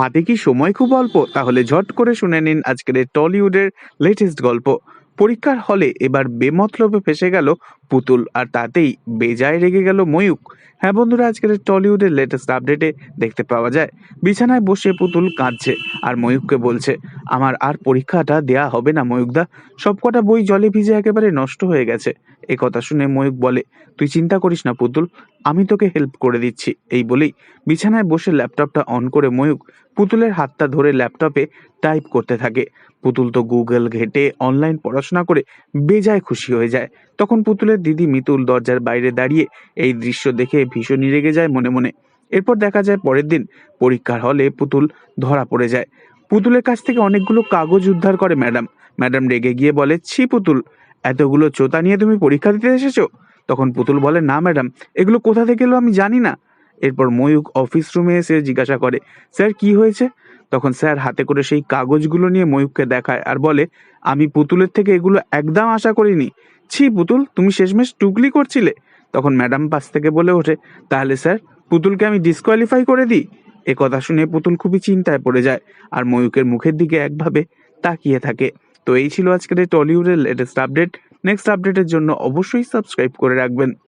হাতে কি সময় খুব অল্প? তাহলে ঝট করে শুনে নিন আজকের টলিউডের লেটেস্ট গল্প। পরীক্ষার হলে এবার বেমতলবে ফেসে গেল পুতুল আর তাতেই বেজায় রেগে গেল ময়ূক। হ্যাঁ বন্ধুরা, আজকের টলিউডের লেটেস্ট আপডেটে দেখতে পাওয়া যায়, বিছানায় বসে পুতুল কাঁদছে আর ময়ূককে বলছে, আমার আর পরীক্ষাটা দেয়া হবে না ময়ূকদা সবকটা বই জলে ভিজে একেবারে নষ্ট হয়ে গেছে। এ কথা শুনে ময়ূক বলে, তুই চিন্তা করিস না পুতুল, আমি তোকে হেল্প করে দিচ্ছি। এই বলেই বিছানায় বসে ল্যাপটপটা অন করে ময়ূক পুতুলের হাতটা ধরে ল্যাপটপে টাইপ করতে থাকে। পুতুল তো গুগল ঘেটে অনলাইন পড়াশোনা করে বেজায় খুশি হয়ে যায়। তখন পুতুলের দিদি মিতুল দরজার বাইরে দাঁড়িয়ে এই দৃশ্য দেখে ভীষণই রেগে যায় মনে মনে। এরপর দেখা যায় পরের দিন পরীক্ষার হলে পুতুল ধরা পড়ে যায়। পুতুলের কাছ থেকে অনেকগুলো কাগজ উদ্ধার করে ম্যাডাম। ম্যাডাম রেগে গিয়ে বলে, ছি পুতুল, এতগুলো চোতা নিয়ে তুমি পরীক্ষা দিতে এসেছ? তখন পুতুল বলে, না ম্যাডাম, এগুলো কোথা থেকে এলো আমি জানি না। এরপর ময়ূক অফিস রুমে এসে জিজ্ঞাসা করে, স্যার, কি হয়েছে? তখন স্যার হাতে করে সেই কাগজগুলো নিয়ে ময়ূককে দেখায় আর বলে, আমি পুতুলের থেকে এগুলো একদম আশা করিনি। ছি পুতুল, তুমি শেষমেশ টুকলি করছিলে? তখন ম্যাডাম পাশ থেকে বলে ওঠে, তাহলে স্যার, পুতুলকে আমি ডিসকোয়ালিফাই করে দিই? এ কথা শুনে পুতুল খুবই চিন্তায় পড়ে যায় আর ময়ূকের মুখের দিকে একভাবে তাকিয়ে থাকে। তো এই ছিল আজকের টলিউডের লেটেস্ট আপডেট নেক্সট আপডেটের জন্য অবশ্যই সাবস্ক্রাইব করে রাখবেন।